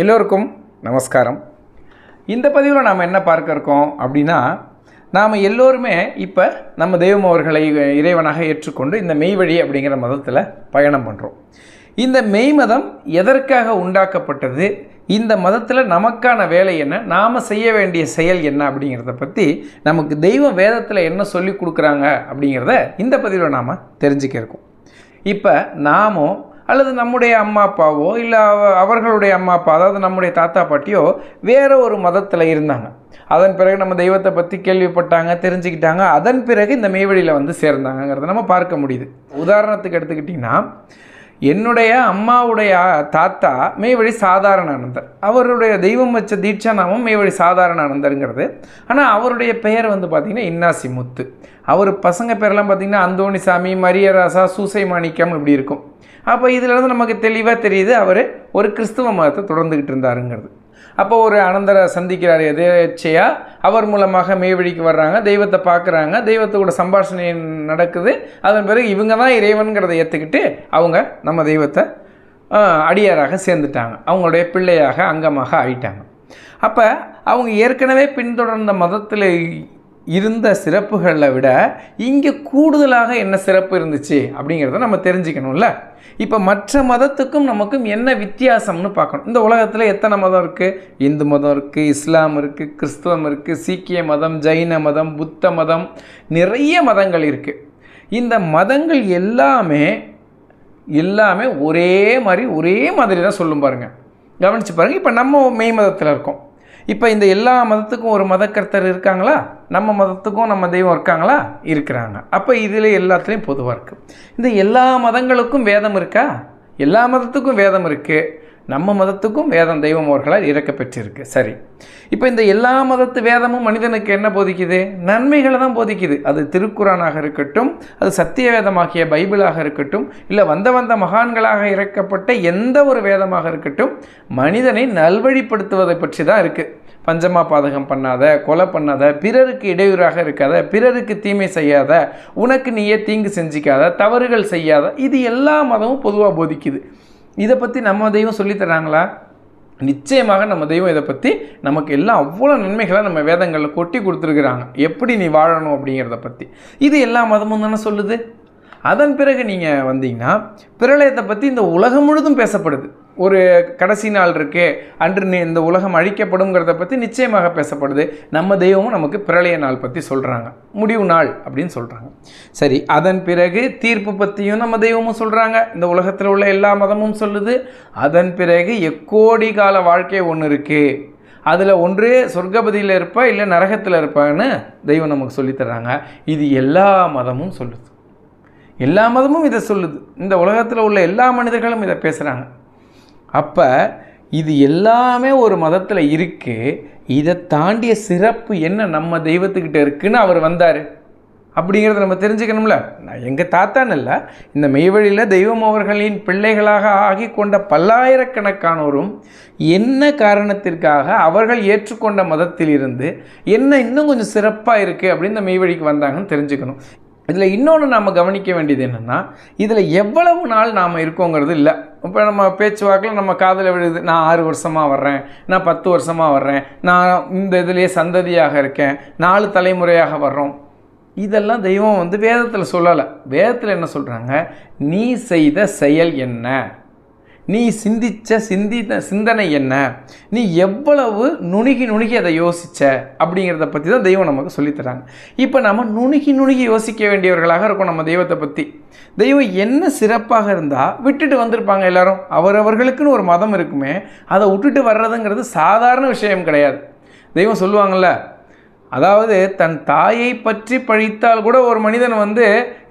எல்லோருக்கும் நமஸ்காரம். இந்த பதிவில் நாம் என்ன பார்க்க இருக்கோம் அப்படின்னா நாம் எல்லோருமே இப்போ நம்ம தெய்வம் அவர்களை இறைவனாக ஏற்றுக்கொண்டு இந்த மெய்வழி அப்படிங்கிற மதத்தில் பயணம் பண்ணுறோம் இந்த மெய் மதம் எதற்காக உண்டாக்கப்பட்டது? இந்த மதத்தில் நமக்கான வேலை என்ன? நாம் செய்ய வேண்டிய செயல் என்ன அப்படிங்கிறத பற்றி நமக்கு தெய்வ வேதத்தில் என்ன சொல்லி கொடுக்குறாங்க அப்படிங்கிறத இந்த பதிவில் நாம் தெரிஞ்சுக்க இருக்கோம். இப்போ நாமும் அல்லது நம்முடைய அம்மா அப்பாவோ இல்லை அவ- அவர்களுடைய அம்மா அப்பா அதாவது நம்முடைய தாத்தா பாட்டியோ வேறு ஒரு மதத்தில் இருந்தாங்க. அதன் பிறகு நம்ம தெய்வத்தை பற்றி கேள்விப்பட்டாங்க தெரிஞ்சுக்கிட்டாங்க அதன் பிறகு இந்த மேவெளியில் வந்து சேர்ந்தாங்கங்கிறத நம்ம பார்க்க முடியுது. உதாரணத்துக்கு எடுத்துக்கிட்டிங்கன்னா என்னுடைய அம்மாவுடைய தாத்தா மெய்வழி சாதாரணானந்தர் அவருடைய தெய்வம் வச்ச தீட்சா நாமம் சாதாரண சாதாரணானந்தருங்கிறது ஆனால் அவருடைய பெயர் வந்து பார்த்திங்கன்னா இன்னாசி முத்து அவர் பசங்க பேரெல்லாம் பார்த்திங்கன்னா அந்தோணிசாமி மரியராசா சூசை மாணிக்கம் இப்படி இருக்கும். அப்போ இதிலிருந்து நமக்கு தெளிவாக தெரியுது அவர் ஒரு கிறிஸ்துவ மதத்தை தொடர்ந்துக்கிட்டு இருந்தாருங்கிறது. அப்போ ஒரு அனந்தரை சந்திக்கிறார் எதேச்சையாக அவர் மூலமாக மெய்வழிக்கு வர்றாங்க தெய்வத்தை பார்க்குறாங்க தெய்வத்தோட சம்பாஷணை நடக்குது. அதன் பிறகு இவங்க தான் இறைவன்கிறத ஏற்றுக்கிட்டு அவங்க நம்ம தெய்வத்தை அடியாராக சேர்ந்துட்டாங்க. அவங்களுடைய பிள்ளையாக அங்கமாக ஆயிட்டாங்க. அப்போ அவங்க ஏற்கனவே பின்தொடர்ந்த மதத்தில் இருந்த சிறப்புகளை விட இங்கே கூடுதலாக என்ன சிறப்பு இருந்துச்சு அப்படிங்கிறத நம்ம தெரிஞ்சுக்கணும்ல. இப்போ மற்ற மதத்துக்கும் நமக்கும் என்ன வித்தியாசம்னு பார்க்கணும். இந்த உலகத்தில் எத்தனை மதம் இருக்குது இந்து மதம் இருக்குது இஸ்லாம் இருக்குது கிறிஸ்துவம் இருக்குது சீக்கிய மதம் ஜைன மதம் புத்த மதம் நிறைய மதங்கள் இருக்குது இந்த மதங்கள் எல்லாமே எல்லாமே ஒரே மாதிரி ஒரே மாதிரி தான் சொல்லும் பாருங்கள் கவனிச்சு பாருங்கள் இப்போ நம்ம மெய் மதத்தில் இருக்கோம். இப்போ இந்த எல்லா மதத்துக்கும் ஒரு மதக்கர்த்தர் இருக்காங்களா? நம்ம மதத்துக்கும் நம்ம தெய்வம் இருக்காங்களா? இருக்கிறாங்க. அப்போ இதில் எல்லாத்துலேயும் பொதுவாக இருக்குது இந்த எல்லா மதங்களுக்கும் வேதம் இருக்கா? எல்லா மதத்துக்கும் வேதம் இருக்குது நம்ம மதத்துக்கும் வேதம் தெய்வம் அவர்களால் இறக்கப்பெற்றிருக்கு. சரி. இப்போ இந்த எல்லா மதத்து வேதமும் மனிதனுக்கு என்ன போதிக்குது? நன்மைகளை தான் போதிக்குது. அது திருக்குறானாக இருக்கட்டும் அது சத்திய வேதமாகிய பைபிளாக இருக்கட்டும் இல்லை வந்த வந்த மகான்களாக இறக்கப்பட்ட எந்த ஒரு வேதமாக இருக்கட்டும் மனிதனை நல்வழிப்படுத்துவதை பற்றி தான் இருக்குது பஞ்சமா பாதகம் பண்ணாத கொலை பண்ணாத பிறருக்கு இடையூறாக இருக்காத பிறருக்கு தீமை செய்யாத உனக்கு நீயே தீங்கு செஞ்சிக்காத தவறுகள் செய்யாத இது எல்லா மதமும் பொதுவாக போதிக்குது. இதை பற்றி நம்ம தெய்வம் சொல்லித் தராங்களா? நிச்சயமாக நம்ம தெய்வம் இதை பற்றி நமக்கு எல்லாம் அவ்வளோ நன்மைகளை நம்ம வேதங்களில் கொட்டி கொடுத்துருக்குறாங்க. எப்படி நீ வாழணும் அப்படிங்கிறத பற்றி இது எல்லா மதமும் தானே சொல்லுது? அதன் பிறகு நீங்கள் வந்தீங்கன்னா பிரளயத்தை பற்றி இந்த உலகம் முழுதும் பேசப்படுது. ஒரு கடைசி நாள் இருக்கே அன்று இந்த உலகம் அழிக்கப்படுங்கிறத பற்றி நிச்சயமாக பேசப்படுது. நம்ம தெய்வமும் நமக்கு பிரளய நாள் பற்றி சொல்கிறாங்க முடிவு நாள் அப்படின்னு சொல்கிறாங்க சரி அதன் பிறகு தீர்ப்பு பற்றியும் நம்ம தெய்வமும் சொல்கிறாங்க இந்த உலகத்தில் உள்ள எல்லா மதமும் சொல்லுது. அதன் பிறகு எக்கோடி கால வாழ்க்கை ஒன்று இருக்குது அதில் ஒன்று சொர்க்கபதியில் இருப்பா இல்லை நரகத்தில் இருப்பான்னு தெய்வம் நமக்கு சொல்லித் தர்றாங்க. இது எல்லா மதமும் சொல்லுது. எல்லா மதமும் இதை சொல்லுது. இந்த உலகத்தில் உள்ள எல்லா மனிதர்களும் இதை பேசுகிறாங்க அப்போ இது எல்லாமே ஒரு மதத்தில் இருக்குது இதை தாண்டிய சிறப்பு என்ன நம்ம தெய்வத்துக்கிட்ட இருக்குன்னு அவர் வந்தார். அப்படிங்கிறத நம்ம தெரிஞ்சுக்கணும்ல. நான் எங்கள் தாத்தான்னு இல்லை. இந்த மெய்வழியில் தெய்வம் அவர்களின் பிள்ளைகளாக ஆகி கொண்ட பல்லாயிரக்கணக்கானோரும் என்ன காரணத்திற்காக அவர்கள் ஏற்றுக்கொண்ட மதத்திலிருந்து என்ன இன்னும் கொஞ்சம் சிறப்பாக இருக்குது அப்படின்னு இந்த மெய்வழிக்கு வந்தாங்கன்னு தெரிஞ்சுக்கணும். இதில் இன்னொன்று நாம் கவனிக்க வேண்டியது என்னென்னா இதில் எவ்வளவு நாள் நாம் இருக்கோங்கிறது இல்லை. இப்போ நம்ம பேச்சுவாக்கில் நம்ம காதில் விழுது நான் ஆறு வருஷமாக வர்றேன் நான் பத்து வருஷமாக வர்றேன் நான் இந்த இதுலேயே சந்ததியாக இருக்கேன் நாலு தலைமுறையாக வர்றோம். இதெல்லாம் தெய்வம் வந்து வேதத்தில் சொல்லலை. வேதத்தில் என்ன சொல்கிறாங்க நீ செய்த செயல் என்ன? நீ சிந்திச்ச சிந்தின சிந்தனை என்ன? நீ எவ்வளவு நுணுகி நுணுகி அதை யோசிச்ச? அப்படிங்கிறத பற்றி தான் தெய்வம் நமக்கு சொல்லித்தராங்க. இப்போ நம்ம நுணுகி நுணுகி யோசிக்க வேண்டியவர்களாக இருக்கும் நம்ம தெய்வத்தை பற்றி தெய்வம் என்ன சிறப்பாக இருந்தால் விட்டுட்டு வந்திருப்பாங்க எல்லாரும். அவரவர்களுக்குன்னு ஒரு மதம் இருக்குமே அதை விட்டுட்டு வர்றதுங்கிறது சாதாரண விஷயம் கிடையாது. தெய்வம் சொல்லுவாங்கள்ல அதாவது தன் தாயை பற்றி பழித்தால் கூட ஒரு மனிதன் வந்து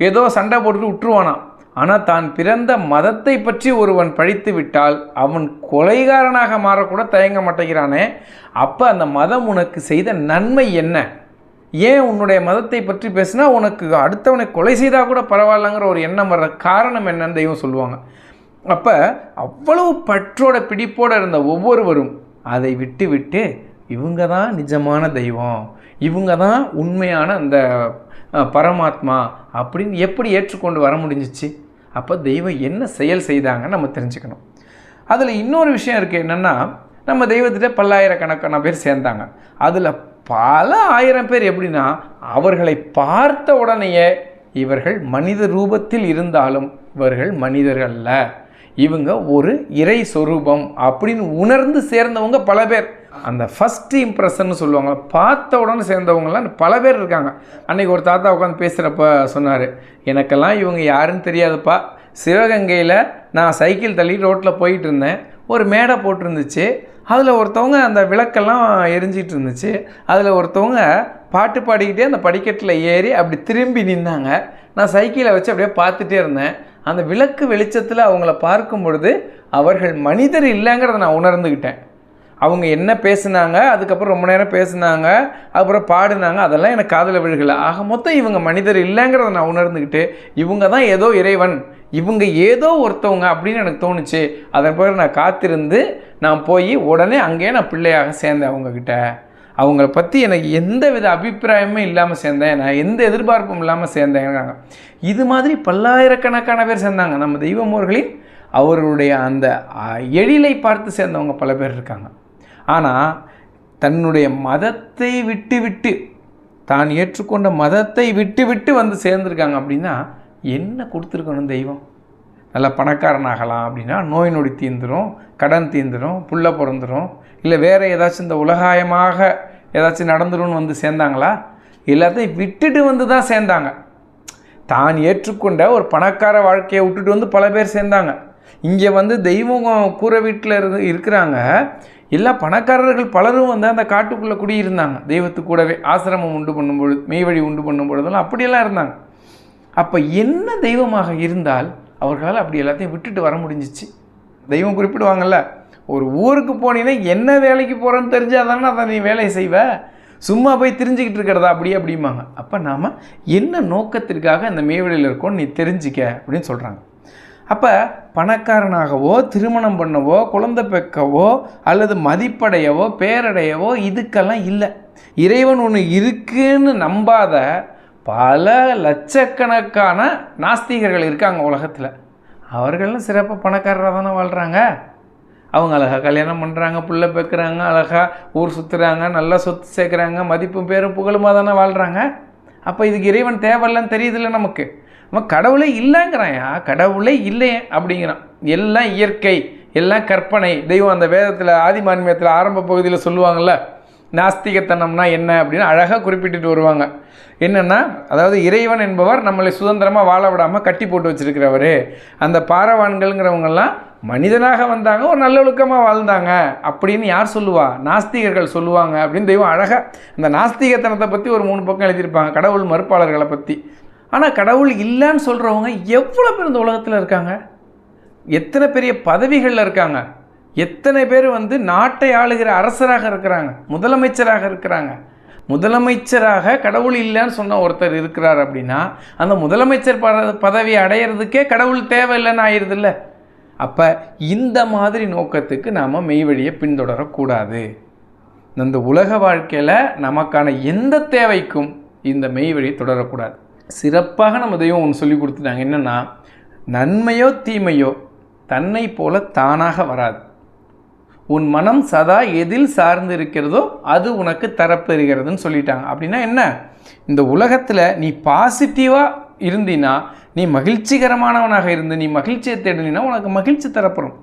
ஏதோ சண்டை போட்டுட்டு விட்டுருவானாம் ஆனால் தான் பிறந்த மதத்தை பற்றி ஒருவன் பழித்து விட்டால் அவன் கொலைகாரனாக மாறக்கூட தயங்க மாட்டேங்கிறானே. அப்போ அந்த மதம் உனக்கு செய்த நன்மை என்ன? ஏன் உன்னுடைய மதத்தை பற்றி பேசினா உனக்கு அடுத்தவனை கொலை செய்தால் கூட பரவாயில்லங்கிற ஒரு எண்ணம் வர்ற காரணம் என்னன்னு தெய்வம் சொல்லுவாங்க. அப்போ அவ்வளவு பற்றோட பிடிப்போடு இருந்த ஒவ்வொருவரும் அதை விட்டு விட்டு இவங்க தான் நிஜமான தெய்வம். இவங்க தான் உண்மையான அந்த பரமாத்மா அப்படின்னு எப்படி ஏற்றுக்கொண்டு வர முடிஞ்சிச்சு? அப்போ தெய்வம் என்ன செயல் செய்தாங்கன்னு நம்ம தெரிஞ்சுக்கணும். அதில் இன்னொரு விஷயம் இருக்குது என்னென்னா நம்ம தெய்வத்திட்ட பல்லாயிரக்கணக்கான பேர் சேர்ந்தாங்க. அதில் பல ஆயிரம் பேர் எப்படின்னா அவர்களை பார்த்த உடனேயே இவர்கள் மனித ரூபத்தில் இருந்தாலும் இவர்கள் மனிதர்கள் அல்ல. இவங்க ஒரு இறை சொரூபம் அப்படின்னு உணர்ந்து சேர்ந்தவங்க பல பேர். அந்த ஃபஸ்ட் இம்ப்ரெஷன் சொல்லுவாங்க பார்த்த உடனே சேர்ந்தவங்கலாம் பல பேர் இருக்காங்க. அன்றைக்கி ஒரு தாத்தா உட்காந்து பேசுகிறப்ப சொன்னார் எனக்கெல்லாம் இவங்க யாருன்னு தெரியாதுப்பா. சிவகங்கையில் நான் சைக்கிள் தள்ளி ரோட்டில் போயிட்டு இருந்தேன் ஒரு மேடை போட்டிருந்துச்சு. அதில் ஒருத்தவங்க அந்த விளக்கெல்லாம் எரிஞ்சிட்டு இருந்துச்சு அதில் ஒருத்தவங்க பாட்டு பாடிக்கிட்டே அந்த படிக்கட்டில் ஏறி அப்படி திரும்பி நின்னாங்க. நான் சைக்கிளை வச்சு அப்படியே பார்த்துட்டே இருந்தேன். அந்த விளக்கு வெளிச்சத்தில் அவங்கள பார்க்கும் பொழுது அவர்கள் மனிதர் இல்லைங்கிறத நான் உணர்ந்துக்கிட்டேன் அவங்க என்ன பேசுனாங்க அதுக்கப்புறம் ரொம்ப நேரம் பேசுனாங்க அப்புறம் பாடினாங்க அதெல்லாம் எனக்கு காதில் விழுகலை. ஆக மொத்தம் இவங்க மனிதர் இல்லைங்கிறத நான் உணர்ந்துக்கிட்டு இவங்க தான் ஏதோ இறைவன் இவங்க ஏதோ ஒருத்தவங்க அப்படின்னு எனக்கு தோணுச்சு. அதன் பிறகு நான் காத்திருந்து நான் போய் உடனே அங்கேயே நான் பிள்ளையாக சேர்ந்தேன் அவங்கக்கிட்ட அவங்கள பற்றி எனக்கு எந்த வித அபிப்பிராயமும் இல்லாமல் சேர்ந்தேன். நான் எந்த எதிர்பார்ப்பும் இல்லாமல் சேர்ந்தேங்கிறாங்க இது மாதிரி பல்லாயிரக்கணக்கான பேர் சேர்ந்தாங்க. நம்ம தெய்வமோர்களின் அவர்களுடைய அந்த எழிலை பார்த்து சேர்ந்தவங்க பல பேர் இருக்காங்க. ஆனால் தன்னுடைய மதத்தை விட்டு விட்டு தான் ஏற்றுக்கொண்ட மதத்தை விட்டு விட்டு வந்து சேர்ந்துருக்காங்க அப்படின்னா என்ன கொடுத்துருக்கணும் தெய்வம்? நல்ல பணக்காரனாகலாம் அப்படின்னா நோய் நொடி தீந்துடும் கடன் தீந்துடும் புள்ள பிறந்துடும் இல்லை வேறு ஏதாச்சும் இந்த உலகாயமாக ஏதாச்சும் நடந்துரும்னு வந்து சேர்ந்தாங்களா? எல்லாத்தையும் விட்டுட்டு வந்து தான் சேர்ந்தாங்க. தான் ஏற்றுக்கொண்ட ஒரு பணக்கார வாழ்க்கையை விட்டுட்டு வந்து பல பேர் சேர்ந்தாங்க. இங்கே வந்து தெய்வம் கூரை வீட்டில் இரு இருக்கிறாங்க. எல்லா பணக்காரர்கள் பலரும் வந்து அந்த காட்டுக்குள்ளே குடியிருந்தாங்க. தெய்வத்து கூடவே ஆசிரமம் உண்டு பண்ணும்பொழுது மெய்வழி உண்டு பண்ணும் பொழுதெல்லாம் அப்படியெல்லாம் இருந்தாங்க. அப்போ என்ன தெய்வமாக இருந்தால் அவர்களால் அப்படி எல்லாத்தையும் விட்டுட்டு வர முடிஞ்சிச்சு. தெய்வம் குறிப்பிடுவாங்கல்ல ஒரு ஊருக்கு போனீங்கன்னா என்ன வேலைக்கு போகிறேன்னு தெரிஞ்சால் தானே அதை நீ வேலையை செய்வ? சும்மா போய் தெரிஞ்சுக்கிட்டு இருக்கிறதா அப்படி அப்படிம்பாங்க. அப்போ நாம் என்ன நோக்கத்திற்காக அந்த மேவெளியில் இருக்கோன்னு நீ தெரிஞ்சிக்க அப்படின்னு சொல்கிறாங்க அப்போ பணக்காரனாகவோ திருமணம் பண்ணவோ குழந்தை பெக்கவோ அல்லது மதிப்படையவோ பேரடையவோ இதுக்கெல்லாம் இல்லை. இறைவன் ஒன்று இருக்குன்னு நம்பாத பல லட்சக்கணக்கான நாஸ்திகர்கள் இருக்காங்க உலகத்தில். அவர்களும் சிறப்பாக பணக்காரராக தானே வாழ்கிறாங்க அவங்க அழகாக கல்யாணம் பண்ணுறாங்க பிள்ளை பெக்கிறாங்க அழகாக ஊர் சுற்றுறாங்க நல்லா சொத்து சேர்க்குறாங்க மதிப்பும் பேரும் புகழுமாக தானே வாழ்கிறாங்க அப்போ இதுக்கு இறைவன் தேவையில்லன்னு தெரியுதுல்ல நமக்கு? அவன் கடவுளே இல்லைங்கிறாயா கடவுளே இல்லையே அப்படிங்கிறான். எல்லாம் இயற்கை எல்லாம் கற்பனை. தெய்வம் அந்த வேதத்தில் ஆதிமான்மியத்தில் ஆரம்ப பகுதியில் சொல்லுவாங்கள்ல நாஸ்திகத்தனம்னா என்ன? அப்படின்னு அழகாக குறிப்பிட்டுட்டு வருவாங்க. என்னென்னா அதாவது இறைவன் என்பவர் நம்மளை சுதந்திரமாக வாழ விடாமல் கட்டி போட்டு வச்சுருக்கிறவர். அந்த பாரவான்கள்ங்கிறவங்கெல்லாம் மனிதனாக வந்தாங்க ஒரு நல்லொழுக்கமாக வாழ்ந்தாங்க அப்படின்னு யார் சொல்லுவா? நாஸ்திகர்கள் சொல்லுவாங்க அப்படின்னு தெய்வம் அழகாக அந்த நாஸ்திகத்தனத்தை பற்றி ஒரு மூணு பக்கம் எழுதியிருப்பாங்க கடவுள் மறுப்பாளர்களை பற்றி ஆனால் கடவுள் இல்லைன்னு சொல்கிறவங்க எவ்வளோ பேர் இந்த உலகத்தில் இருக்காங்க? எத்தனை பெரிய பதவிகளில் இருக்காங்க? எத்தனை பேர் வந்து நாட்டை ஆளுகிற அரசராக இருக்கிறாங்க? முதலமைச்சராக இருக்கிறாங்க. முதலமைச்சராக கடவுள் இல்லைன்னு சொன்ன ஒருத்தர் இருக்கிறார் அப்படின்னா அந்த முதலமைச்சர் பத பதவி அடையிறதுக்கே கடவுள் தேவையில்லைன்னு ஆயிடுதுல்ல அப்போ இந்த மாதிரி நோக்கத்துக்கு நாம் மெய்வழியை பின்தொடரக்கூடாது. இந்த உலக வாழ்க்கையில் நமக்கான எந்த தேவைக்கும் இந்த மெய்வழியை தொடரக்கூடாது. சிறப்பாக நம்ம தெய்வம் ஒன்று சொல்லி கொடுத்துட்டாங்க. என்னென்னா நன்மையோ தீமையோ தன்னை போல தானாக வராது. உன் மனம் சதா எதில் சார்ந்து இருக்கிறதோ அது உனக்கு தரப்பெறுகிறதுன்னு சொல்லிட்டாங்க. அப்படின்னா என்ன? இந்த உலகத்தில் நீ பாசிட்டிவாக இருந்தினா நீ மகிழ்ச்சிகரமானவனாக இருந்து நீ மகிழ்ச்சியை தேடினா உனக்கு மகிழ்ச்சி தரப்படும்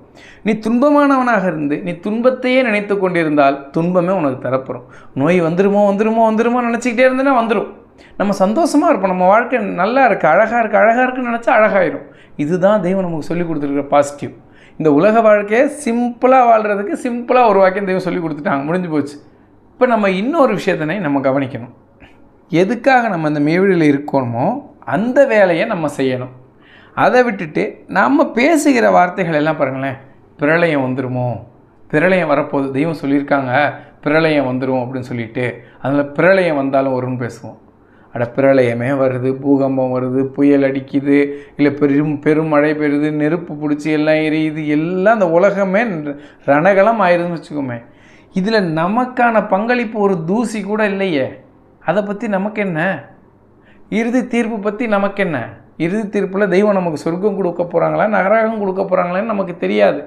நீ துன்பமானவனாக இருந்து நீ துன்பத்தையே நினைத்து கொண்டிருந்தால் துன்பமே உனக்கு தரப்படும் நோய் வந்துருமோ வந்துருமோ வந்துருமோ நினச்சிக்கிட்டே இருந்தேன்னா வந்துடும் நம்ம சந்தோஷமாக இருப்போம். நம்ம வாழ்க்கை நல்லா இருக்குது அழகாக இருக்குது அழகாக இருக்குன்னு நினச்சா அழகாயிரும். இதுதான் தெய்வம் நமக்கு சொல்லி கொடுத்துருக்குற பாசிட்டிவ் இந்த உலக வாழ்க்கையை சிம்பிளாக வாழ்கிறதுக்கு சிம்பிளாக ஒரு வாக்கியம் தெய்வம் சொல்லி கொடுத்துட்டாங்க. முடிஞ்சு போச்சு. இப்போ நம்ம இன்னொரு விஷயத்தினை நம்ம கவனிக்கணும். எதுக்காக நம்ம இந்த மேவழியில் இருக்கணுமோ அந்த வேலையை நம்ம செய்யணும். அதை விட்டுட்டு நம்ம பேசுகிற வார்த்தைகள் எல்லாம் பாருங்களேன். பிரளயம் வந்துருமோ? பிரளயம் வரப்போகுது. தெய்வம் சொல்லியிருக்காங்க. பிரளயம் வந்துடும் அப்படின்னு சொல்லிட்டு அதில் பிரளயம் வந்தாலும் வரும்னு பேசுவோம். அட பிரளயமே வருது பூகம்பம் வருது புயல் அடிக்குது இல்லை பெரும் பெரும் மழை பெய்யுது நெருப்பு பிடிச்சி எல்லாம் எரியுது எல்லாம் அந்த உலகமே ரணகலம் ஆயிருதுன்னு வச்சுக்கோமே. இதில் நமக்கான பங்களிப்பு ஒரு தூசி கூட இல்லையே. அதை பற்றி நமக்கு என்ன? இறுதி தீர்ப்பு பற்றி நமக்கு என்ன? இறுதி தீர்ப்பில் தெய்வம் நமக்கு சொர்க்கம் கொடுக்க போகிறாங்களா நகரகம் கொடுக்க போகிறாங்களான்னு நமக்கு தெரியாது.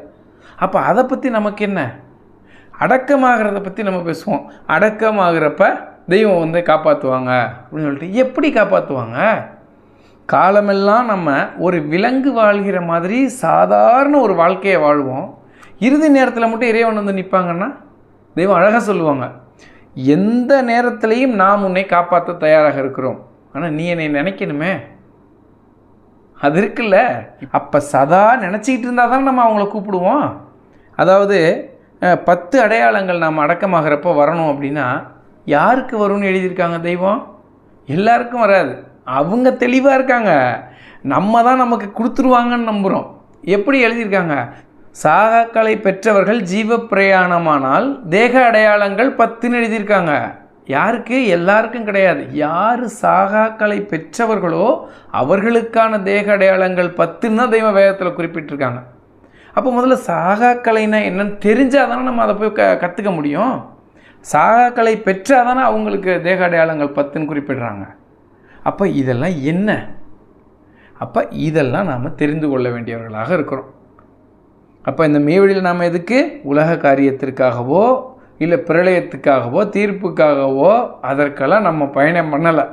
அப்போ அதை பற்றி நமக்கு என்ன? அடக்கமாகிறத பற்றி நம்ம பேசுவோம். அடக்கமாகிறப்ப தெய்வம் வந்து காப்பாற்றுவாங்க அப்படின்னு சொல்லிட்டு எப்படி காப்பாற்றுவாங்க காலமெல்லாம் நம்ம ஒரு விலங்கு வாழ்கிற மாதிரி சாதாரண ஒரு வாழ்க்கையை வாழ்வோம். இறுதி நேரத்தில் மட்டும் இறைவன் வந்து நிற்பாங்கன்னா தெய்வம் அழகாக சொல்லுவாங்க எந்த நேரத்திலையும் நாம் உன்னை காப்பாற்ற தயாராக இருக்கிறோம். ஆனால் நீ என்னை நினைக்கணுமே? அது இருக்குல்ல. அப்போ சதா நினச்சிக்கிட்டு இருந்தால் தான் நம்ம அவங்கள கூப்பிடுவோம். அதாவது பத்து அடையாளங்கள் நாம் அடக்கமாகிறப்போ வரணும் அப்படின்னா யாருக்கு வரும்னு எழுதியிருக்காங்க தெய்வம்? எல்லாருக்கும் வராது. அவங்க தெளிவாக இருக்காங்க. நம்ம தான் நமக்கு கொடுத்துருவாங்கன்னு நம்புகிறோம் எப்படி எழுதியிருக்காங்க? சாகாக்களை பெற்றவர்கள் ஜீவ பிரயாணமானால் தேக அடையாளங்கள் பத்துன்னு எழுதியிருக்காங்க. யாருக்கு? எல்லாருக்கும் கிடையாது. யார் சாகாக்களை பெற்றவர்களோ அவர்களுக்கான தேக அடையாளங்கள் பத்துன்னு தான் தெய்வ வேதத்தில் குறிப்பிட்டிருக்காங்க. அப்போ முதல்ல சாகாக்கலைனா என்னன்னு தெரிஞ்சால் தானே நம்ம அதை போய் க கற்றுக்க முடியும்? சாகாக்களை பெற்றால் தானே அவங்களுக்கு தேக அடையாளங்கள் பத்துன்னு குறிப்பிடுறாங்க. அப்போ இதெல்லாம் என்ன? அப்போ இதெல்லாம் நாம் தெரிந்து கொள்ள வேண்டியவர்களாக இருக்கிறோம். அப்போ இந்த மேவெளியில் நாம் எதுக்கு? உலக காரியத்திற்காகவோ இல்லை பிரளயத்துக்காகவோ தீர்ப்புக்காகவோ அதற்கெல்லாம் நம்ம பயணம் பண்ணலை.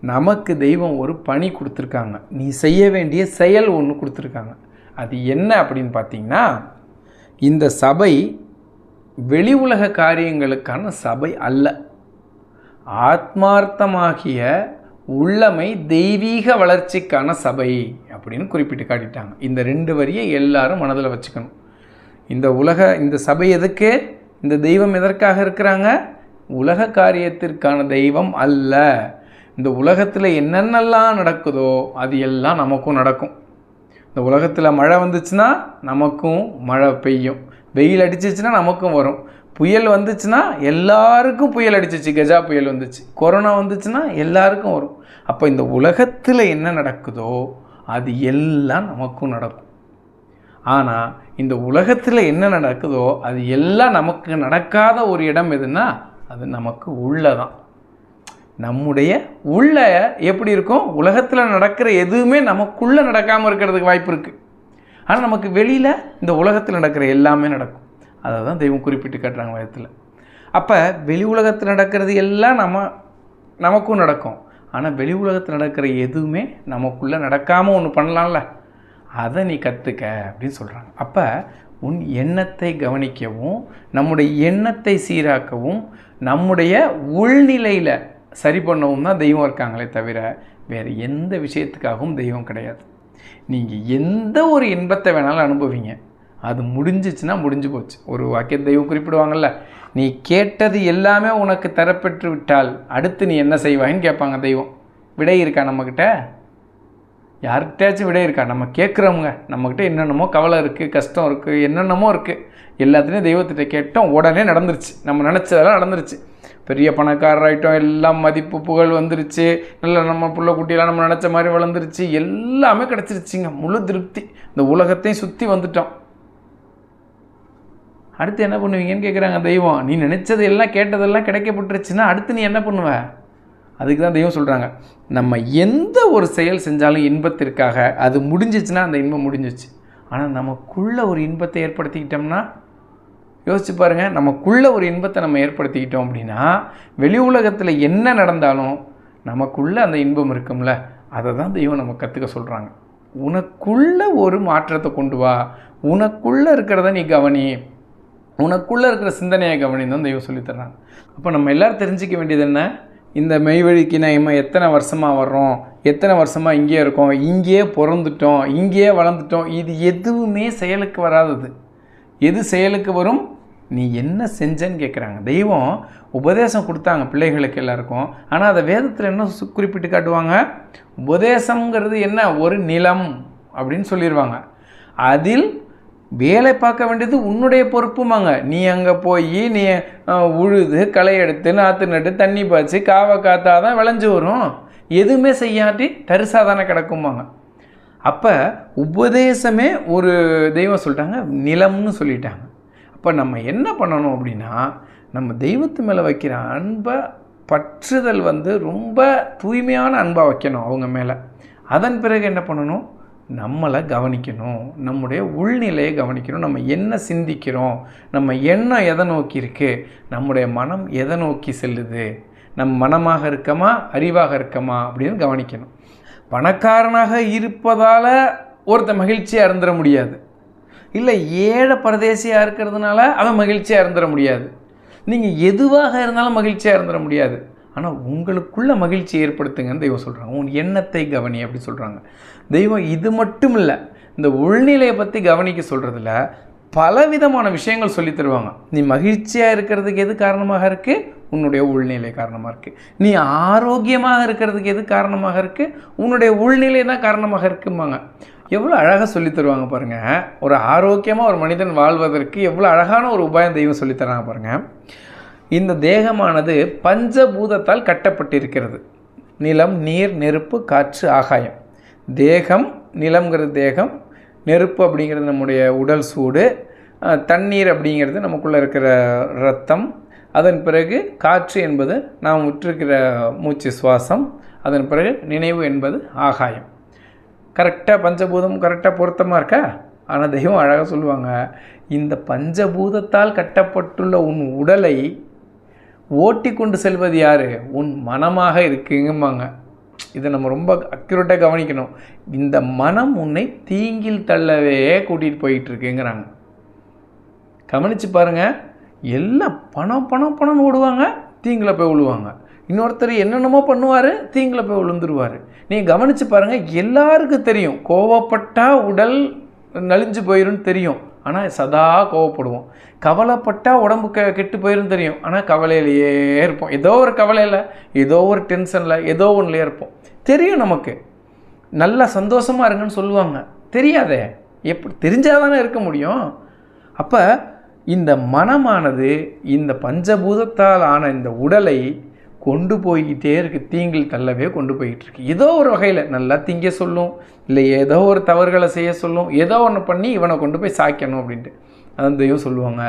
நமக்கு தெய்வம் ஒரு பணி கொடுத்துருக்காங்க. நீ செய்ய வேண்டிய செயல் ஒன்று கொடுத்துருக்காங்க. அது என்ன அப்படின்னு பார்த்தீங்கன்னா இந்த சபை வெளி உலக காரியங்களுக்கான சபை அல்ல. ஆத்மார்த்தமாகிய உள்ளமை தெய்வீக வளர்ச்சிக்கான சபை அப்படின்னு குறிப்பிட்டு காட்டிட்டாங்க. இந்த ரெண்டு வரியை எல்லாரும் மனதில் வச்சுக்கணும். இந்த உலக இந்த சபை எதுக்கு? இந்த தெய்வம் எதற்காக இருக்கிறாங்க? உலக காரியத்திற்கான தெய்வம் அல்ல. இந்த உலகத்தில் என்னென்னலாம் நடக்குதோ அது எல்லாம் நமக்கும் நடக்கும். இந்த உலகத்தில் மழை வந்துச்சுன்னா நமக்கும் மழை பெய்யும். வெயில் அடிச்சிச்சுன்னா நமக்கும் வரும். புயல் வந்துச்சுன்னா எல்லாருக்கும் புயல் அடிச்சிச்சு கஜா புயல் வந்துச்சு. கொரோனா வந்துச்சுன்னா எல்லாருக்கும் வரும். அப்போ இந்த உலகத்தில் என்ன நடக்குதோ அது எல்லாம் நமக்கும் நடக்கும். ஆனால் இந்த உலகத்தில் என்ன நடக்குதோ அது எல்லாம் நமக்கு நடக்காத ஒரு இடம் எதுன்னா அது நமக்கு உள்ளதான். நம்முடைய உள்ள எப்படி இருக்கும்? உலகத்தில் நடக்கிற எதுவுமே நமக்குள்ளே நடக்காமல் இருக்கிறதுக்கு வாய்ப்பு இருக்குது ஆனால் நமக்கு வெளியில் இந்த உலகத்தில் நடக்கிற எல்லாமே நடக்கும். அதை தான் தெய்வம் குறிப்பிட்டு காட்டுறாங்க வயத்தில். அப்போ வெளி உலகத்தில் நடக்கிறது எல்லாம் நம்ம நமக்கும் நடக்கும். ஆனால் வெளி உலகத்தில் நடக்கிற எதுவுமே நமக்குள்ளே நடக்காமல் ஒன்று பண்ணலாம்ல. அதை நீ கற்றுக்க அப்படின்னு சொல்கிறாங்க அப்போ உன் எண்ணத்தை கவனிக்கவும் நம்முடைய எண்ணத்தை சீராக்கவும் நம்முடைய உள்நிலையில் சரி பண்ணவும் தான் தெய்வம் இருக்காங்களே தவிர வேறு எந்த விஷயத்துக்காகவும் தெய்வம் கிடையாது. நீங்கள் எந்த ஒரு இன்பத்தை வேணாலும் அனுபவிங்க. அது முடிஞ்சிச்சுன்னா முடிஞ்சு போச்சு. ஒரு வாக்கிய தெய்வம் குறிப்பிடுவாங்கல்ல நீ கேட்டது எல்லாமே உனக்கு தரப்பெற்று விட்டால் அடுத்து நீ என்ன செய்வாயின்னு கேட்பாங்க தெய்வம். விடை இருக்கா நம்மக்கிட்ட யார்கிட்டயாச்சும் விடை இருக்கா? நம்ம கேட்குறவங்க நம்மக்கிட்ட என்னென்னமோ கவலை இருக்குது கஷ்டம் இருக்குது என்னென்னமோ இருக்குது எல்லாத்துலேயும் தெய்வத்திட்ட கேட்டோம் உடனே நடந்துருச்சு. நம்ம நினச்சதெல்லாம் நடந்துருச்சு. பெரிய பணக்காரராயிட்டோம். எல்லாம் மதிப்பு புகழ் வந்துருச்சு. நல்ல நம்ம புள்ள குட்டியெல்லாம் நம்ம நினச்ச மாதிரி வளர்ந்துருச்சு. எல்லாமே கிடச்சிருச்சுங்க. முழு திருப்தி. இந்த உலகத்தையும் சுற்றி வந்துட்டோம். அடுத்து என்ன பண்ணுவீங்கன்னு கேட்குறாங்க தெய்வம். நீ நினச்சது எல்லாம் கேட்டதெல்லாம் கிடைக்கப்பட்டுருச்சுன்னா அடுத்து நீ என்ன பண்ணுவ? அதுக்கு தான் தெய்வம் சொல்கிறாங்க நம்ம எந்த ஒரு செயல் செஞ்சாலும் இன்பத்திற்காக அது முடிஞ்சிச்சுன்னா அந்த இன்பம் முடிஞ்சிச்சு. ஆனால் நமக்குள்ளே ஒரு இன்பத்தை ஏற்படுத்திக்கிட்டோம்னா யோசிச்சு பாருங்கள் நமக்குள்ளே ஒரு இன்பத்தை நம்ம ஏற்படுத்திக்கிட்டோம் அப்படின்னா வெளி உலகத்தில் என்ன நடந்தாலும் நமக்குள்ளே அந்த இன்பம் இருக்கும்ல அதை தான் தெய்வம் நம்ம கற்றுக்க சொல்கிறாங்க உனக்குள்ளே ஒரு மாற்றத்தை கொண்டு வா. உனக்குள்ளே இருக்கிறத நீ கவனி. உனக்குள்ளே இருக்கிற சிந்தனையை கவனி தான் தெய்வம் சொல்லித்தர்றாங்க அப்போ நம்ம எல்லோரும் தெரிஞ்சிக்க வேண்டியது என்ன? இந்த மெய்வழிக்கு நம்ம எத்தனை வருஷமாக வர்றோம்? எத்தனை வருஷமாக இங்கேயே இருக்கோம்? இங்கேயே பிறந்துட்டோம். இங்கேயே வளர்ந்துட்டோம். இது எதுவுமே செயலுக்கு வராதது. எது செயலுக்கு வரும்? நீ என்ன செஞ்சேன்னு கேட்குறாங்க தெய்வம் உபதேசம் கொடுத்தாங்க பிள்ளைகளுக்கு எல்லாருக்கும். ஆனால் அதை வேதத்தில் என்ன குறிப்பிட்டு காட்டுவாங்க? உபதேசம்ங்கிறது என்ன? ஒரு நிலம் அப்படின்னு சொல்லிடுவாங்க அதில் வேலை பார்க்க வேண்டியது உன்னுடைய பொறுப்புமாங்க. நீ அங்கே போய் நீ உழுது களை எடுத்து நாற்று நட்டு தண்ணி பாய்ச்சி காவை காத்தா தான் விளைஞ்சு வரும். எதுவுமே செய்யாட்டி தரிசாக தானே கிடக்குமாங்க. அப்போ உபதேசமே ஒரு தெய்வம் சொல்லிட்டாங்க நிலம்னு சொல்லிட்டாங்க. இப்போ நம்ம என்ன பண்ணணும் அப்படின்னா நம்ம தெய்வத்து மேலே வைக்கிற அன்பை பற்றுதல் வந்து ரொம்ப தூய்மையான அன்பாக வைக்கணும் அவங்க மேலே. அதன் பிறகு என்ன பண்ணணும்? நம்மளை கவனிக்கணும். நம்முடைய உள்நிலையை கவனிக்கணும். நம்ம என்ன சிந்திக்கிறோம்? நம்ம எண்ணம் எதை நோக்கி இருக்குது நம்முடைய மனம் எதை நோக்கி செல்லுது? நம் மனமாக இருக்கமா? அறிவாக இருக்கமா? அப்படின்னு கவனிக்கணும். பணக்காரனாக இருப்பதால் ஒருத்தன் மகிழ்ச்சியாக இருந்துட முடியாது. இல்லை ஏழை பரதேசியாக இருக்கிறதுனால அவன் மகிழ்ச்சியாக இருந்துட முடியாது. நீங்கள் எதுவாக இருந்தாலும் மகிழ்ச்சியாக இருந்துட முடியாது. ஆனால் உங்களுக்குள்ள மகிழ்ச்சி ஏற்படுத்துங்கன்னு தெய்வம் சொல்கிறாங்க உன் எண்ணத்தை கவனி அப்படி சொல்கிறாங்க தெய்வம் இது மட்டும் இல்லை இந்த உள்நிலையை பற்றி கவனிக்க சொல்கிறதுல பலவிதமான விஷயங்கள் சொல்லி தருவாங்க. நீ மகிழ்ச்சியாக இருக்கிறதுக்கு எது காரணமாக இருக்குது உன்னுடைய உள்நிலை காரணமாக இருக்குது நீ ஆரோக்கியமாக இருக்கிறதுக்கு எது காரணமாக இருக்குது உன்னுடைய உள்நிலை தான் காரணமாக இருக்கும்பாங்க. எவ்வளோ அழகாக சொல்லி தருவாங்க பாருங்கள் ஒரு ஆரோக்கியமாக ஒரு மனிதன் வாழ்வதற்கு எவ்வளோ அழகான ஒரு உபாயம் தெய்வம் சொல்லித்தராங்க பாருங்கள் இந்த தேகமானது பஞ்சபூதத்தால் கட்டப்பட்டிருக்கிறது. நிலம் நீர் நெருப்பு காற்று ஆகாயம். தேகம் நிலம்ங்கிறது தேகம். நெருப்பு அப்படிங்கிறது நம்முடைய உடல் சூடு. தண்ணீர் அப்படிங்கிறது நமக்குள்ளே இருக்கிற ரத்தம் அதன் பிறகு காற்று என்பது நாம் விட்டிருக்கிற மூச்சு சுவாசம். அதன் பிறகு நினைவு என்பது ஆகாயம். கரெக்டாக பஞ்சபூதம் கரெக்டாக பொருத்தமாக இருக்கா? ஆனால் தெய்வம் அழகாக சொல்லுவாங்க இந்த பஞ்சபூதத்தால் கட்டப்பட்டுள்ள உன் உடலை ஓட்டி கொண்டு செல்வது யார்? உன் மனமாக இருக்குங்கம்பாங்க. இதை நம்ம ரொம்ப அக்யூரேட்டாக கவனிக்கணும். இந்த மனம் உன்னை தீங்கில் தள்ளவே கூட்டிகிட்டு போயிட்டு இருக்குங்கிறாங்க கவனித்து பாருங்கள் எல்லாம் பணம் பணம் பணம்னு ஓடுவாங்க தீங்கில் போய் விழுவாங்க இன்னொருத்தர் என்னென்னமோ பண்ணுவார் தீங்கில் போய் விழுந்துருவார். நீங்கள் கவனித்து பாருங்கள் எல்லாருக்கும் தெரியும். கோவப்பட்டால் உடல் நலிஞ்சு போயிடும்னு தெரியும். ஆனால் சதா கோவப்படுவோம். கவலைப்பட்டால் உடம்பு க கெட்டு போயிரும் தெரியும். ஆனால் கவலையிலேயே இருப்போம். ஏதோ ஒரு கவலையில் ஏதோ ஒரு டென்ஷனில் ஏதோ ஒன்றுலேயே இருப்போம். தெரியும் நமக்கு. நல்லா சந்தோஷமாக இருங்கன்னு சொல்லுவாங்க. தெரியாதே. எப்படி தெரிஞ்சால் தானே இருக்க முடியும். அப்போ இந்த மனமானது இந்த பஞ்சபூதத்தால் ஆன இந்த உடலை கொண்டு போய்கிட்டே இருக்கு. தீங்கில் தள்ளவே கொண்டு போய்கிட்டு இருக்கு ஏதோ ஒரு வகையில் நல்லா திங்க சொல்லும் இல்லை ஏதோ ஒரு தவறுகளை செய்ய சொல்லும் ஏதோ ஒன்று பண்ணி இவனை கொண்டு போய் சாய்க்கணும் அப்படின்ட்டு. அதான் தெய்வம் சொல்லுவாங்க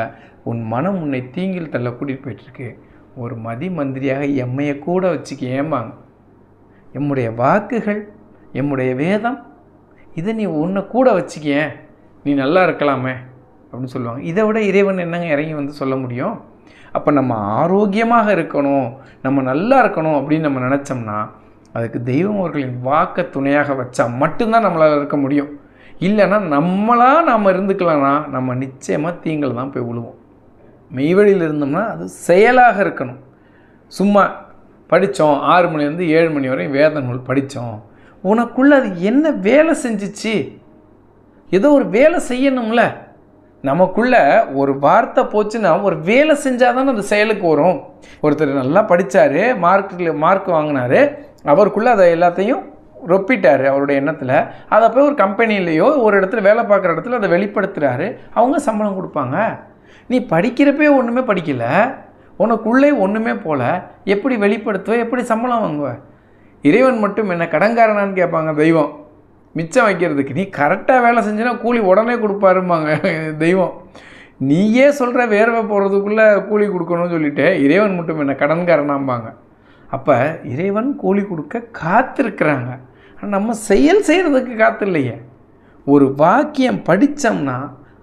உன் மனம் உன்னை தீங்கில் தள்ள கூட்டிகிட்டு போயிட்டுருக்கு. ஒரு மதி மந்திரியாக எம்மையை கூட வச்சுக்க ஏம்பாங்க. எம்முடைய வாக்குகள் எம்முடைய வேதம் இதை நீ உன்னை கூட வச்சுக்கேன் நீ நல்லா இருக்கலாமே. அப்படின்னு சொல்லுவாங்க. இதை விட இறைவன் என்னங்க இறங்கி வந்து சொல்ல முடியும்? அப்போ நம்ம ஆரோக்கியமாக இருக்கணும் நம்ம நல்லா இருக்கணும் அப்படின்னு நம்ம நினச்சோம்னா அதுக்கு தெய்வம் அவர்களின் வாக்க துணையாக வச்சா மட்டும்தான் நம்மளால் இருக்க முடியும். இல்லைன்னா நம்மளாக நாம் இருந்துக்கலாம்னா நம்ம நிச்சயமாக தீங்கில் தான் போய் விழுவோம். மெய்வழியில் இருந்தோம்னா அது செயலாக இருக்கணும். சும்மா படித்தோம் ஆறு மணிலேருந்து ஏழு மணி வரையும் வேத நூல் படித்தோம் உனக்குள்ளே அது என்ன வேலை செஞ்சிச்சு? ஏதோ ஒரு வேலை செய்யணும்ல? நமக்குள்ள ஒரு வார்த்தை போச்சுன்னா ஒரு வேலை செஞ்சால் தானே அந்த செயலுக்கு வரும். ஒருத்தர் நல்லா படித்தார் மார்க்கில் மார்க் வாங்கினாரு அவருக்குள்ளே அதை எல்லாத்தையும் ரொப்பிட்டார் அவருடைய எண்ணத்தில். அதை போய் ஒரு கம்பெனிலேயோ ஒரு இடத்துல வேலை பார்க்குற இடத்துல அதை வெளிப்படுத்துகிறாரு அவங்க சம்பளம் கொடுப்பாங்க. நீ படிக்கிறப்பே ஒன்றுமே படிக்கல. உனக்குள்ளே ஒன்றுமே போல. எப்படி வெளிப்படுத்துவ? எப்படி சம்பளம் வாங்குவ? இறைவன் மட்டும் என்ன கடன்காரனான்னு கேட்பாங்க தெய்வம். மிச்சம் வைக்கிறதுக்கு. நீ கரெக்டாக வேலை செஞ்சினா கூலி உடனே கொடுப்பாரும்பாங்க தெய்வம். நீயே சொல்கிற வேர்வை போடுறதுக்குள்ளே கூலி கொடுக்கணும்னு சொல்லிட்டு இறைவன் மட்டும் என்ன கடன்காரனாம்பாங்க. அப்போ இறைவன் கூலி கொடுக்க காத்திருக்கிறாங்க. ஆனால் நம்ம செயல் செய்கிறதுக்கு காத்து இல்லையே ஒரு வாக்கியம் படித்தோம்னா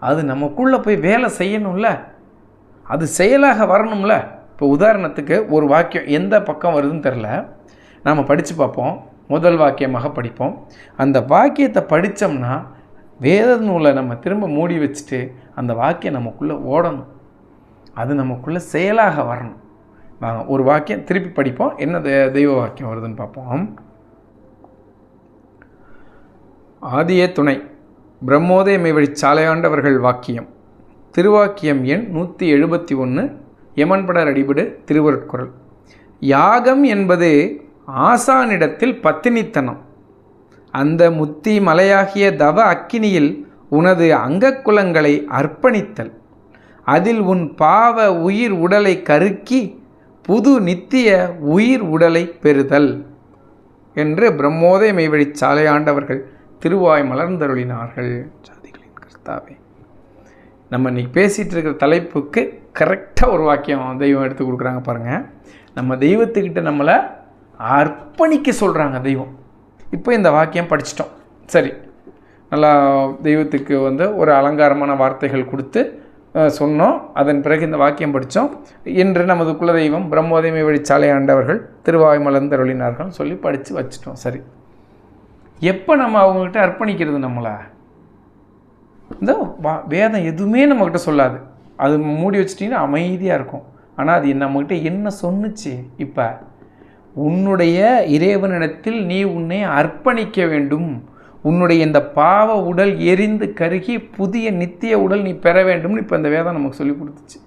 அது நமக்குள்ளே போய் வேலை செய்யணும்ல. அது செயலாக வரணும்ல. இப்போ உதாரணத்துக்கு ஒரு வாக்கியம் எந்த பக்கம் வருதுன்னு தெரில நாம் படித்து பார்ப்போம். முதல் வாக்கியமாக படிப்போம். அந்த வாக்கியத்தை படித்தோம்னா வேத நூலை நம்ம திரும்ப மூடி வச்சுட்டு அந்த வாக்கியம் நமக்குள்ளே ஓடணும். அது நமக்குள்ளே செயலாக வரணும். வாங்க ஒரு வாக்கியம் திருப்பி படிப்போம். என்ன தெய்வ வாக்கியம் வருதுன்னு பார்ப்போம். ஆதியே துணை பிரம்மோதய மேவழி சாலையாண்டவர்கள் வாக்கியம். திருவாக்கியம் எண் நூற்றி எழுபத்தி ஒன்று யமன்படர் அடிபடு திருவருட்குறள் யாகம் என்பது ஆசானிடத்தில் பத்தினித்தனம். அந்த முத்தி மலையாகிய தவ அக்கினியில் உனது அங்கக்குலங்களை அர்ப்பணித்தல். அதில் உன் பாவ உயிர் உடலை கருக்கி புது நித்திய உயிர் உடலை பெறுதல் என்று பிரம்மோதய மெய்வழி சாலையாண்டவர்கள் திருவாய் மலர்ந்தருளினார்கள். ஜாதிகளின் கர்த்தாவே. நம்ம இன்னைக்கு பேசிகிட்டு இருக்கிற தலைப்புக்கு கரெக்டாக ஒரு வாக்கியம் தெய்வம் எடுத்து கொடுக்குறாங்க பாருங்கள் நம்ம தெய்வத்துக்கிட்ட நம்மளை அர்ப்பணிக்க சொல்கிறாங்க தெய்வம். இப்போ இந்த வாக்கியம் படிச்சிட்டோம். சரி. நல்லா தெய்வத்துக்கு வந்து ஒரு அலங்காரமான வார்த்தைகள் கொடுத்து சொன்னோம். அதன் பிறகு இந்த வாக்கியம் படித்தோம் இன்று நமது குலதெய்வம் பிரம்மோதயமை வழிச்சாலை ஆண்டவர்கள் திருவாய் மலர்ந்தருளினார்கள் சொல்லி படித்து வச்சிட்டோம். சரி. எப்போ நம்ம அவங்கக்கிட்ட அர்ப்பணிக்கிறது நம்மளை? இந்த வா- வேதம் எதுவுமே நம்மக்கிட்ட சொல்லாது. அது மூடி வச்சிட்டிங்கன்னா அமைதியாக இருக்கும். ஆனால் அது நம்மக்கிட்ட என்ன சொன்னுச்சு இப்போ? உன்னுடைய இறைவனிடத்தில் நீ உன்னை அர்ப்பணிக்க வேண்டும். உன்னுடைய இந்த பாவ உடல் எரிந்து கருகி புதிய நித்திய உடல் நீ பெற வேண்டும்னு இப்போ இந்த வேதம் நமக்கு சொல்லி கொடுத்துச்சு.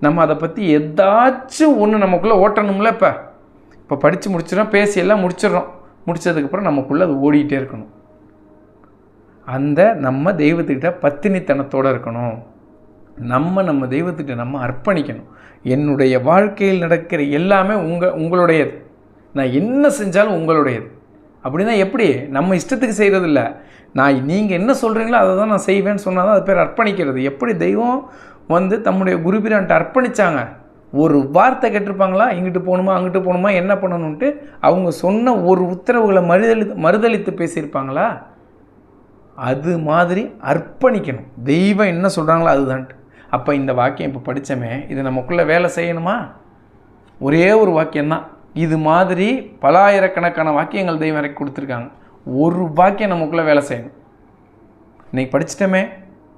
நம்ம அதை பற்றி எதாச்சும் ஒன்று நமக்குள்ளே ஓட்டணும்ல இப்போ. இப்போ படித்து முடிச்சிடறோம் பேசி எல்லாம் முடிச்சிடுறோம். முடித்ததுக்கப்புறம் நமக்குள்ளே அது ஓடிக்கிட்டே இருக்கணும். அந்த நம்ம தெய்வத்துக்கிட்ட பத்தினித்தனத்தோடு இருக்கணும். நம்ம நம்ம தெய்வத்துக்கிட்ட நம்ம அர்ப்பணிக்கணும். என்னுடைய வாழ்க்கையில் நடக்கிற எல்லாமே உங்கள் உங்களுடையது. நான் என்ன செஞ்சாலும் உங்களுடையது. அப்படின்னா எப்படி? நம்ம இஷ்டத்துக்கு செய்கிறது இல்லை நான் நீங்கள் என்ன சொல்கிறீங்களோ அதை தான் நான் செய்வேன்னு சொன்னால் தான் அது பேர் அர்ப்பணிக்கிறது. எப்படி தெய்வம் வந்து தம்முடைய குருபிரான்ட்டு அர்ப்பணித்தாங்க ஒரு வார்த்தை கேட்டிருப்பாங்களா? இங்கிட்டு போகணுமா அங்கிட்டு போகணுமா என்ன பண்ணணுன்ட்டு அவங்க சொன்ன ஒரு உத்தரவுகளை மறுதளி மறுதளித்து பேசியிருப்பாங்களா? அது மாதிரி அர்ப்பணிக்கணும். தெய்வம் என்ன சொல்கிறாங்களோ அதுதான்ட்டு. அப்போ இந்த வாக்கியம் இப்போ படித்தோமே இது நமக்குள்ளே வேலை செய்யணுமா? ஒரே ஒரு வாக்கியம்தான். இது மாதிரி பலாயிரக்கணக்கான வாக்கியங்கள் தெய்வம் இறக்கி கொடுத்துருக்காங்க. ஒரு வாக்கியம் நமக்குள்ளே வேலை செய்யணும். இன்றைக்கி படிச்சிட்டோமே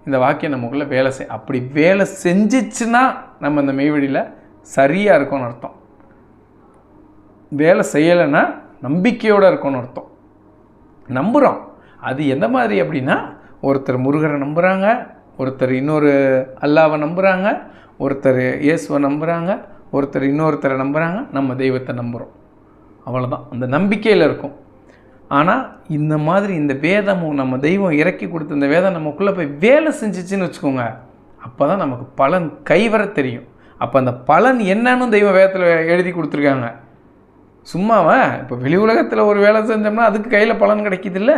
இந்த வாக்கியம் நமக்குள்ளே வேலை செய் அப்படி வேலை செஞ்சிச்சுன்னா நம்ம இந்த மெய்வெளியில் சரியாக இருக்கோம்னு அர்த்தம். வேலை செய்யலைன்னா நம்பிக்கையோடு இருக்கோம்னு அர்த்தம். நம்புகிறோம் அது எந்த மாதிரி அப்படின்னா ஒருத்தர் முருகரை நம்புகிறாங்க ஒருத்தர் இன்னொரு அல்லாவை நம்புகிறாங்க ஒருத்தர் இயேசுவை நம்புகிறாங்க ஒருத்தர் இன்னொருத்தரை நம்புகிறாங்க நம்ம தெய்வத்தை நம்புகிறோம் அவ்வளோதான் அந்த நம்பிக்கையில் இருக்கும். ஆனால் இந்த மாதிரி இந்த வேதமும் நம்ம தெய்வம் இறக்கி கொடுத்த இந்த வேதம் நமக்குள்ளே போய் வேலை செஞ்சிச்சின்னு வச்சுக்கோங்க அப்போ தான் நமக்கு பலன் கைவர தெரியும். அப்போ அந்த பலன் என்னன்னு தெய்வம் வேதத்தில் எழுதி கொடுத்துருக்காங்க. சும்மாவா? இப்போ வெளி உலகத்தில் ஒரு வேலை செஞ்சோம்னா அதுக்கு கையில் பலன் கிடைக்கிதில்ல?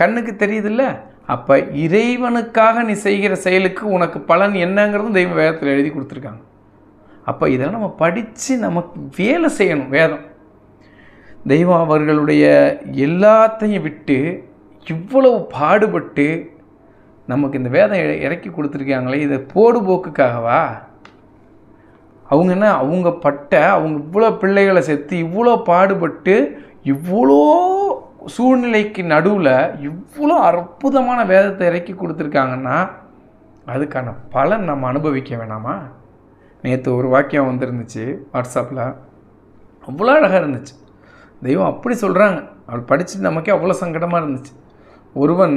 கண்ணுக்கு தெரியுதில்ல? அப்போ இறைவனுக்காக நீ செய்கிற செயலுக்கு உனக்கு பலன் என்னங்கிறதும் தெய்வ வேதத்தில் எழுதி கொடுத்துருக்காங்க. அப்போ இதெல்லாம் நம்ம படித்து நமக்கு வேலை செய்யணும் வேதம். தெய்வம் அவர்களுடைய எல்லாத்தையும் விட்டு இவ்வளவு பாடுபட்டு நமக்கு இந்த வேதம் இறக்கி கொடுத்துருக்காங்களே இதை போடுபோக்குக்காகவா அவங்க என்ன அவங்க பட்ட அவங்க இவ்வளோ பிள்ளைகளை சேர்த்து இவ்வளோ பாடுபட்டு இவ்வளோ சூழ்நிலைக்கு நடுவில் இவ்வளோ அற்புதமான வேதத்தை இறக்கி கொடுத்துருக்காங்கன்னா அதுக்கான பலன் நம்ம அனுபவிக்க வேணாமா? நேற்று ஒரு வாக்கியம் வந்திருந்துச்சு வாட்ஸ்அப்பில் அவ்வளோ அழகாக இருந்துச்சு. தெய்வம் அப்படி சொல்கிறாங்க அவள் படிச்சுட்டு நமக்கே அவ்வளோ சங்கடமாக இருந்துச்சு. ஒருவன்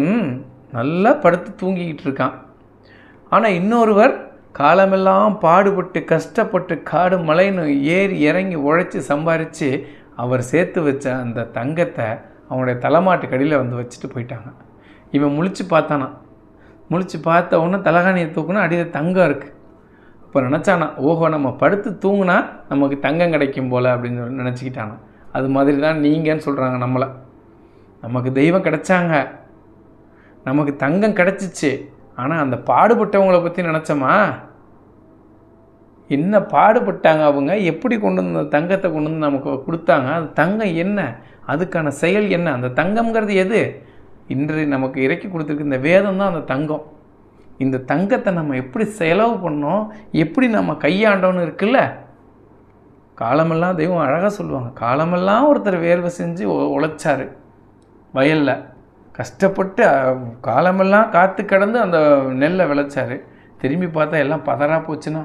நல்லா படுத்து தூங்கிக்கிட்டு இருக்கான். ஆனால் இன்னொருவர் காலமெல்லாம் பாடுபட்டு கஷ்டப்பட்டு காடு மலைன்னு ஏறி இறங்கி உழைச்சி சம்பாரித்து அவர் சேர்த்து வச்ச அந்த தங்கத்தை அவனுடைய தலைமாட்டு கடியில் வந்து வச்சுட்டு போயிட்டாங்க. இவன் முழிச்சு பார்த்தானா? முழிச்சு பார்த்த உடனே தலகாணியை தூக்குனா அடியில் தங்கம் இருக்குது அப்போ நினச்சானா ஓஹோ நம்ம படுத்து தூங்கினா நமக்கு தங்கம் கிடைக்கும் போல் அப்படின்னு சொல்லி நினச்சிக்கிட்டானா. அது மாதிரி தான் நீங்கன்னு சொல்கிறாங்க நம்மளை. நமக்கு தெய்வம் கிடைச்சாங்க. நமக்கு தங்கம் கிடச்சிச்சு. ஆனால் அந்த பாடுபட்டவங்களை பற்றி நினச்சோமா? என்ன பாடுபட்டாங்க அவங்க? எப்படி கொண்டு வந்து அந்த தங்கத்தை கொண்டு வந்து நமக்கு கொடுத்தாங்க? அது தங்கம் என்ன? அதுக்கான செயல் என்ன? அந்த தங்கம்ங்கிறது எது? இன்று நமக்கு இறக்கி கொடுத்துருக்கு இந்த வேதம் தான் அந்த தங்கம். இந்த தங்கத்தை நம்ம எப்படி செலவு பண்ணோம் எப்படி நம்ம கையாண்டோன்னு இருக்குல்ல? காலமெல்லாம் தெய்வம் அழகாக சொல்லுவாங்க. காலமெல்லாம் ஒருத்தர் வேர்வை செஞ்சு உழைச்சார் உழைச்சாரு. வயலில். கஷ்டப்பட்டு காலமெல்லாம் காற்று கடந்து அந்த நெல்லை விளைச்சாரு. திரும்பி பார்த்தா எல்லாம் பதறாக போச்சுன்னா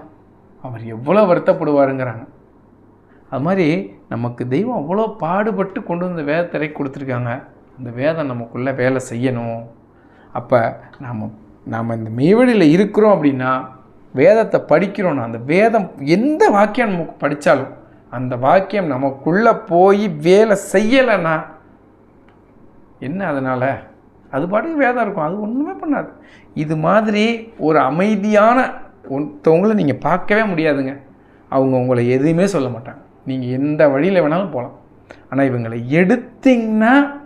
அவர் எவ்வளோ வருத்தப்படுவாருங்கிறாங்க. அது மாதிரி நமக்கு தெய்வம் அவ்வளோ பாடுபட்டு கொண்டு வந்து வேதத்திரை கொடுத்துருக்காங்க. அந்த வேதம் நமக்குள்ளே வேலை செய்யணும். அப்போ நாம் நாம் இந்த மெய்வழியில் இருக்கிறோம் அப்படின்னா வேதத்தை படிக்கிறோன்னா அந்த வேதம் எந்த வாக்கியம் நமக்கு படித்தாலும் அந்த வாக்கியம் நமக்குள்ளே போய் வேலை செய்யலைன்னா என்ன அதனால்? அது பாட்டுக்கு வேதம் இருக்கும். அது ஒன்றுமே பண்ணாது. இது மாதிரி ஒரு அமைதியான ஒருத்தவங்களை நீங்கள் பார்க்கவே முடியாதுங்க. அவங்க உங்களை எதுவுமே சொல்ல மாட்டாங்க. நீங்கள் எந்த வழியில் வேணாலும் போகலாம். ஆனால் இவங்களை எடுத்தீங்கன்னா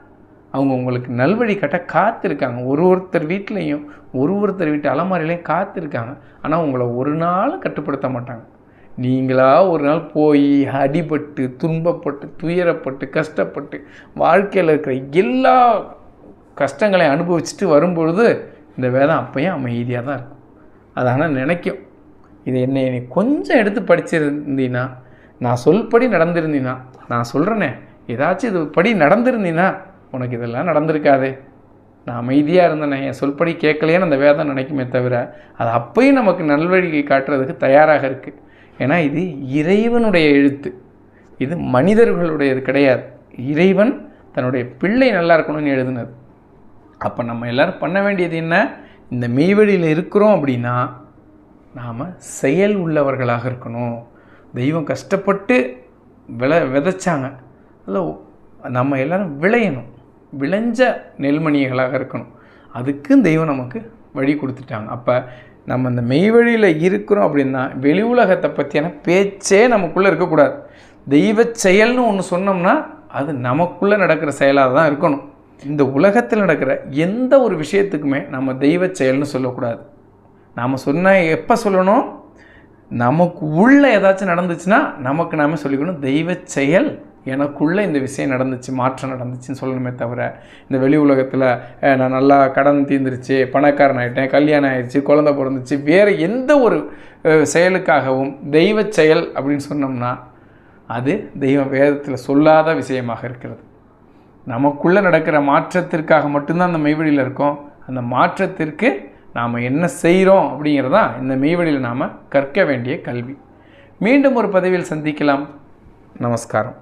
அவங்க உங்களுக்கு நல்வழி கட்ட காத்திருக்காங்க. ஒரு ஒருத்தர் வீட்லேயும் ஒரு ஒருத்தர் வீட்டு அலமாரிலையும் காத்திருக்காங்க. ஆனால் உங்களை ஒரு நாளும் கட்டுப்படுத்த மாட்டாங்க. நீங்களாக ஒரு நாள் போய் அடிபட்டு துன்பப்பட்டு துயரப்பட்டு கஷ்டப்பட்டு வாழ்க்கையில் இருக்கிற எல்லா கஷ்டங்களையும் அனுபவிச்சுட்டு வரும்பொழுது இந்த வேதம் அப்பயும் அமைதியாக தான் இருக்கும். அதனால் ஆனால் நினைக்கும். இது என்னை நீ கொஞ்சம் எடுத்து படிச்சிருந்தீன்னா நான் சொல்படி நடந்திருந்தீன்னா நான் சொல்கிறேனே ஏதாச்சும் இது படி நடந்திருந்தீன்னா உனக்கு இதெல்லாம் நடந்திருக்காதே. நான் அமைதியாக இருந்தேனே. என் சொல்படி கேட்கலையேன்னு அந்த வேதம் நினைக்குமே தவிர அது அப்பயும் நமக்கு நல்வழியை காட்டுறதுக்கு தயாராக இருக்குது ஏன்னா இது இறைவனுடைய எழுத்து. இது மனிதர்களுடையது கிடையாது. இறைவன் தன்னுடைய பிள்ளை நல்லா இருக்கணும்னு எழுதுனது. அப்போ நம்ம எல்லோரும் பண்ண வேண்டியது என்ன? இந்த மெய்வழியில் இருக்கிறோம் அப்படின்னா நாம் செயல் உள்ளவர்களாக இருக்கணும். தெய்வம் கஷ்டப்பட்டு விளை விதைச்சாங்க. அதில் நம்ம எல்லோரும் விளையணும். விளைஞ்ச நெல்மணிகளாக இருக்கணும். அதுக்கும் தெய்வம் நமக்கு வழி கொடுத்துட்டாங்க. அப்போ நம்ம இந்த மெய்வழியில் இருக்கிறோம் அப்படின்னா வெளி உலகத்தை பற்றியான பேச்சே நமக்குள்ளே இருக்கக்கூடாது. தெய்வ செயல்னு ஒன்று சொன்னோம்னா அது நமக்குள்ளே நடக்கிற செயலாக தான் இருக்கணும். இந்த உலகத்தில் நடக்கிற எந்த ஒரு விஷயத்துக்குமே நம்ம தெய்வ செயல்னு சொல்லக்கூடாது. நாம் சொன்ன எப்போ சொல்லணும்? நமக்கு உள்ள ஏதாச்சும் நடந்துச்சுன்னா நமக்கு நாம சொல்லிக்கணும் தெய்வ செயல் எனக்குள்ளே இந்த விஷயம் நடந்துச்சு மாற்றம் நடந்துச்சுன்னு சொல்லணுமே தவிர இந்த வெளி உலகத்தில் நான் நல்லா கடன் தீர்ந்துருச்சு பணக்காரன் ஆகிட்டேன் கல்யாணம் ஆயிடுச்சு குழந்த பிறந்துச்சு வேறு எந்த ஒரு செயலுக்காகவும் தெய்வ செயல் அப்படின்னு சொன்னோம்னா அது தெய்வ வேதத்தில் சொல்லாத விஷயமாக இருக்கிறது. நமக்குள்ளே நடக்கிற மாற்றத்திற்காக மட்டும்தான் அந்த மெய்வெளியில் இருக்கோம். அந்த மாற்றத்திற்கு நாம் என்ன செய்கிறோம் அப்படிங்கிறதான் இந்த மெய்வெளியில் நாம் கற்க வேண்டிய கல்வி. மீண்டும் ஒரு பதவியில் சந்திக்கலாம். நமஸ்காரம்.